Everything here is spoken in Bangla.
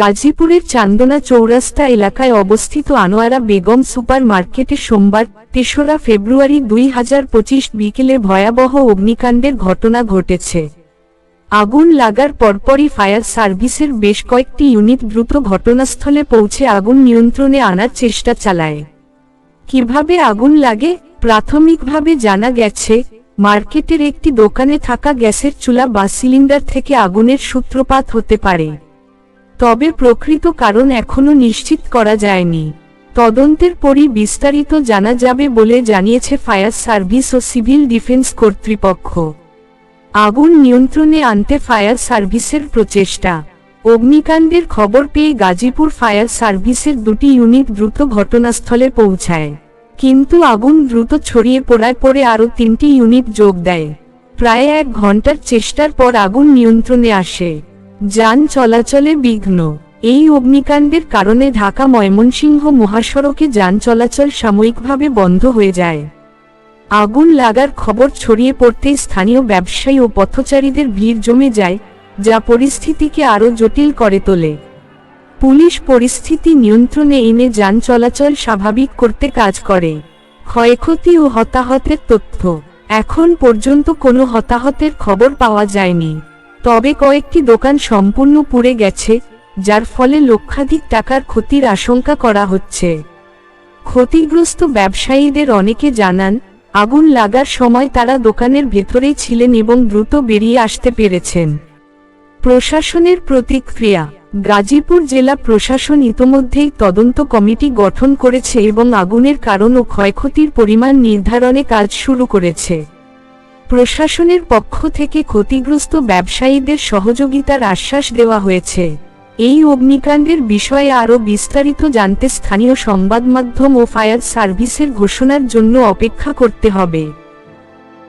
গাজীপুরের চান্দনা চৌরাস্তা এলাকায় অবস্থিত আনোয়ারা বেগম সুপার মার্কেটে সোমবার, তেসরা ফেব্রুয়ারি দুই হাজার পঁচিশ বিকেলে ভয়াবহ অগ্নিকাণ্ডের ঘটনা ঘটেছে। আগুন লাগার পরপরই ফায়ার সার্ভিসের বেশ কয়েকটি ইউনিট দ্রুত ঘটনাস্থলে পৌঁছে আগুন নিয়ন্ত্রণে আনার চেষ্টা চালায়। কীভাবে আগুন লাগে? প্রাথমিকভাবে জানা গেছে, মার্কেটের একটি দোকানে থাকা গ্যাসের চুলা বা সিলিন্ডার থেকে আগুনের সূত্রপাত হতে পারে। তবে প্রকৃত কারণ এখনও নিশ্চিত করা যায়নি। তদন্তের পরই বিস্তারিত জানা যাবে বলে জানিয়েছে ফায়ার সার্ভিস ও সিভিল ডিফেন্স কর্তৃপক্ষ। আগুন নিয়ন্ত্রণে আনতে ফায়ার সার্ভিসের প্রচেষ্টা। অগ্নিকাণ্ডের খবর পেয়ে গাজীপুর ফায়ার সার্ভিসের দুটি ইউনিট দ্রুত ঘটনাস্থলে পৌঁছায়। কিন্তু আগুন দ্রুত ছড়িয়ে পড়ায় পরে আরও তিনটি ইউনিট যোগ দেয়। প্রায় এক ঘণ্টার চেষ্টার পর আগুন নিয়ন্ত্রণে আসে। যান চলাচলে বিঘ্ন। এই অগ্নিকাণ্ডের কারণে ঢাকা ময়মনসিংহ মহাসড়কে যান চলাচল সাময়িকভাবে বন্ধ হয়ে যায়। আগুন লাগার খবর ছড়িয়ে পড়তেই স্থানীয় ব্যবসায়ী ও পথচারীদের ভিড় জমে যায়, যা পরিস্থিতিকে আরও জটিল করে তোলে। পুলিশ পরিস্থিতি নিয়ন্ত্রণে এনে যান চলাচল স্বাভাবিক করতে কাজ করে। ক্ষয়ক্ষতি ও হতাহতের তথ্য। এখন পর্যন্ত কোনো হতাহতের খবর পাওয়া যায়নি। তবে কয়েকটি দোকান সম্পূর্ণ পুড়ে গেছে, যার ফলে লক্ষাধিক টাকার ক্ষতির আশঙ্কা করা হচ্ছে। ক্ষতিগ্রস্ত ব্যবসায়ীদের অনেকে জানান, আগুন লাগার সময় তারা দোকানের ভেতরেই ছিলেন এবং দ্রুত বেরিয়ে আসতে পেরেছেন। প্রশাসনের প্রতিক্রিয়া, গাজীপুর জেলা প্রশাসন ইতোমধ্যেই তদন্ত কমিটি গঠন করেছে এবং আগুনের কারণ ও ক্ষয়ক্ষতির পরিমাণ নির্ধারণে কাজ শুরু করেছে। প্রশাসনের পক্ষ থেকে ক্ষতিগ্রস্ত ব্যবসায়ীদের সহযোগিতার আশ্বাস দেওয়া হয়েছে। এই অগ্নিকাণ্ডের বিষয়ে আরও বিস্তারিত জানতে স্থানীয় সংবাদমাধ্যম ও ফায়ার সার্ভিসের ঘোষণার জন্য অপেক্ষা করতে হবে।